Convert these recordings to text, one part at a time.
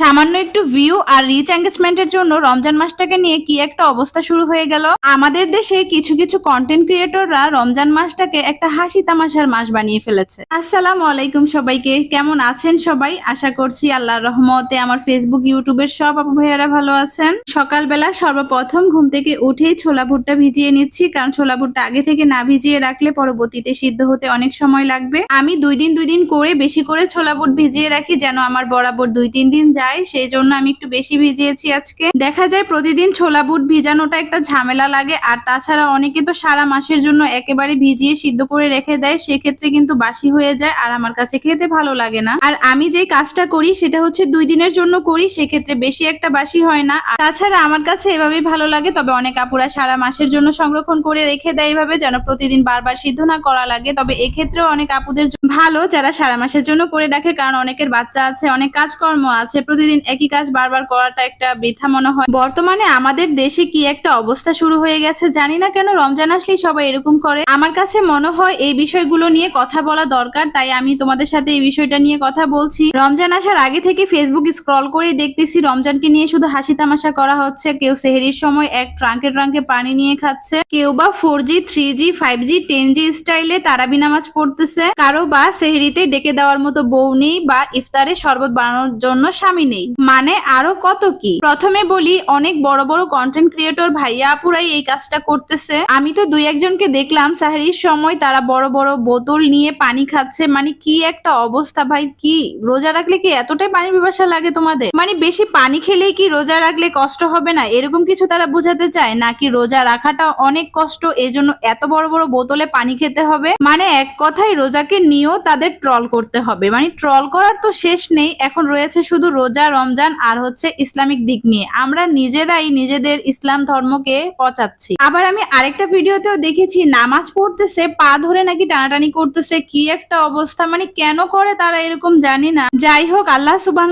সামান্য একটু ভিউ আর রিচ এঙ্গেজমেন্টের জন্য রমজান মাসটাকে নিয়ে কি একটা অবস্থা শুরু হয়ে গেল? আমাদের দেশে কিছু কিছু কন্টেন্ট ক্রিয়েটররা রমজান মাসটাকে একটা হাসি তামাশার মাস বানিয়ে ফেলেছে। আসসালামু আলাইকুম সবাইকে, কেমন আছেন সবাই? আশা করছি আল্লাহর রহমতে আমার ফেসবুক ইউটিউবের সব আপু ভাইয়ারা ভালো আছেন। সকালবেলা সর্বপ্রথম ঘুম থেকে উঠেই ছোলা ভুট্টা ভিজিয়ে নিচ্ছি, কারণ ছোলা ভুট্টা আগে থেকে না ভিজিয়ে রাখলে পরবর্তীতে সিদ্ধ হতে অনেক সময় লাগবে। আমি দুই দিন দুই দিন করে বেশি করে ছোলা বুট ভিজিয়ে রাখি, যেন আমার বরাবর দুই তিন দিন সেই জন্য আমি একটু বেশি ভিজিয়েছি আজকে। দেখা যায় প্রতিদিন ছোলা বুট ভিজানোটা একটা ঝামেলা লাগে, আর তাছাড়া অনেকে তো সারা মাসের জন্য একেবারে ভিজিয়ে সিদ্ধ করে রেখে দেয়, সেক্ষেত্রে কিন্তু বাসি হয়ে যায়, আর আমার কাছে খেতে ভালো লাগে না। আর আমি যে কাজটা করি, সেটা হচ্ছে দুই দিনের জন্য করি, সেক্ষেত্রে বেশি একটা বাসি হয় না। তাছাড়া আমার কাছে এভাবেই ভালো লাগে, তবে অনেক আপুরা সারা মাসের জন্য সংরক্ষণ করে রেখে দেয় এভাবে, যেন প্রতিদিন বারবার সিদ্ধ না করা লাগে। তবে এক্ষেত্রেও অনেক আপুদের ভালো যারা সারা মাসের জন্য করে রাখে, কারণ অনেকের বাচ্চা আছে, অনেক কাজকর্ম আছে প্রতিদিন একই কাজ বারবার করাটা একটা বৃথা মনে হয়। বর্তমানে আমাদের দেশে কি একটা অবস্থা শুরু হয়ে গেছে জানি না কেন, রমজান আসলেই সবাই এরকম করে। আমার কাছে মনে হয় এই বিষয়গুলো নিয়ে কথা বলা দরকার, তাই আমি তোমাদের সাথে এই বিষয়টা নিয়ে কথা বলছি। রমজান আসার আগে থেকে ফেসবুক স্ক্রল করে দেখতেছি রমজানকে নিয়ে শুধু হাসি তামাশা করা হচ্ছে। কেউ সেহেরির সময় এক ট্রাঙ্কে ট্রাঙ্কে পানি নিয়ে খাচ্ছে। কেউ বা four G three G five G ten G স্টাইলে তারাবি নামাজ পড়তেছে। কারও বা সেহরিতে ডেকে দেওয়ার মতো বউ নেই বা ইফতারে শরবত বানানোর জন্য স্বামী নেই। মানে আরও কত কি? প্রথমে বলি, অনেক বড় বড় কন্টেন্ট ক্রিয়েটর ভাইয়া আপুরাই এই কাজটা করতেছে। আমি তো দুই একজনকে দেখলাম, সাহারির সময় তারা বড় বড় বোতল নিয়ে পানি খাচ্ছে। মানে কি একটা অবস্থা ভাই, কি? রোজা রাখলে কি এতটাই পানি পিপাসা লাগে তোমাদের? মানে বেশি পানি খেলেই কি রোজা রাখলে কষ্ট হবে না? এরকম কিছু তারা বোঝাতে চায়? নাকি রোজা রাখাটা অনেক কষ্ট, এজন্য এত বড় বড় বোতলে পানি খেতে হবে? মানে এক কথায় রোজাকে নিয়েও তাদের ট্রল করতে হবে। মানে ট্রল করার তো শেষ নেই, এখন রয়েছে শুধু রোজা রমজান আর হচ্ছে ইসলামিক দিক নিয়ে। আমরা নিজেরাই নিজেদের ইসলাম ধর্মকে পচাচ্ছি। আবার আমি আরেকটা ভিডিওতেও দেখেছি, নামাজ পড়তেছে, পা ধরে নাকি টানাটানি করতেছে, কি একটা অবস্থা মানে কেন করে তারা এরকম জানি না। যাই হোক, আল্লাহ সুবাহ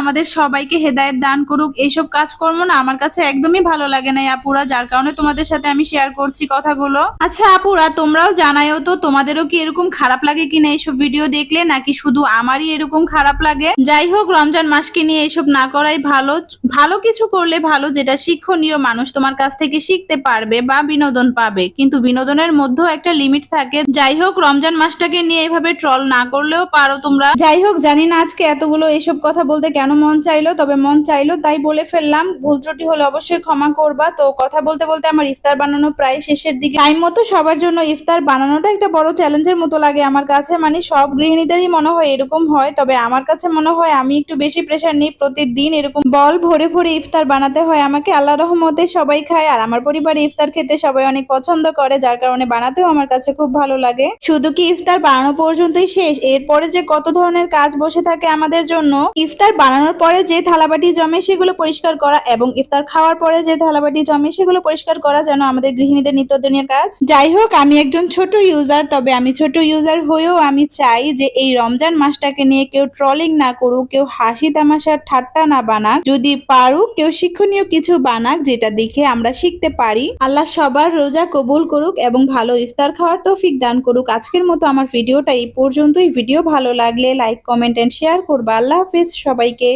আমাদের সবাইকে হেদায়েত দান করুক। এইসব কাজকর্ম না আমার কাছে একদমই ভালো লাগে না আপুরা, যার কারণে তোমাদের সাথে আমি শেয়ার করছি কথাগুলো। আচ্ছা আপুরা, তোমরাও জানাইও তো, তোমাদেরও কি এরকম খারাপ লাগে কিনা এইসব ভিডিও দেখলে? নাকি শুধু আমারই এরকম খারাপ লাগে? যাই হোক, রমজান মাসকে নিয়ে এইসব না করাই ভালো। ভালো কিছু করলে ভালো, যেটা শিক্ষণীয় মানুষ তোমার কাছ থেকে শিখতে পারবে বা বিনোদন পাবে। কিন্তু বিনোদনের মধ্যেও একটা লিমিট থাকে। যাই হোক, রমজান মাসটাকে নিয়ে এভাবে ট্রল না করলেও পারো তোমরা। যাই হোক, জানি না আজকে এতগুলো এইসব কথা বলতে কেন মন চাইলো, তবে মন চাইলো তাই বলে ফেললাম। ভুল ত্রুটি হলে অবশ্যই ক্ষমা করবা। তো কথা বলতে বলতে আমার ইফতার বানানো প্রায় শেষের দিকে। টাইম মতো সবার জন্য ইফতার বানানোটা একটা বড় চ্যালেঞ্জের মতো লাগে আমার কাছে। মানে সব গৃহিণীদেরই মনে হয় এরকম হয়, তবে আমার কাছে মনে হয় আমি একটু বেশি প্রেশার নিই, প্রতিদিন এরকম বল ভরে ভরে ইফতার বানাতে হয়। আমাকে আল্লাহ রহমতে সবাই খায়, আর আমার পরিবারে ইফতার খেতে সবাই অনেক পছন্দ করে, যার কারণে বানাতেও আমার কাছে খুব ভালো লাগে। শুধু কি ইফতার বানানো পর্যন্তই শেষ? এরপরে যে কত ধরনের কাজ বসে থাকে আমাদের জন্য, ইফতার বানানোর পরে যে থালাবাটি জমে সেগুলো পরিষ্কার করা এবং ইফতার খাওয়ার পরে যে থালাবাটি জমে সেগুলো পরিষ্কার করা যেন আমাদের গৃহিণীদের নিত্যদিনের কাজ। যাই হোক, আমি একজন ছোট ইউজার তবে আমি ছোট ইউজার হয়েও আমি চাই যে এই রমজান মাসটাকে নিয়ে কেউ ট্রলিং না করুক, কেউ হাসি তামাশার ঠাট্টা না বানাক, যদি পারুক কেউ শিক্ষণীয় কিছু বানাক যেটা দেখে আমরা শিখতে পারি। আল্লাহ সবার রোজা কবুল করুক এবং ভালো ইফতার খাওয়ার তৌফিক দান করুক। আজকের মতো আমার ভিডিওটা এই পর্যন্তই। ভিডিও ভালো লাগলে লাইক কমেন্ট এন্ড শেয়ার করবা। আল্লাহ হাফিজ সবাইকে।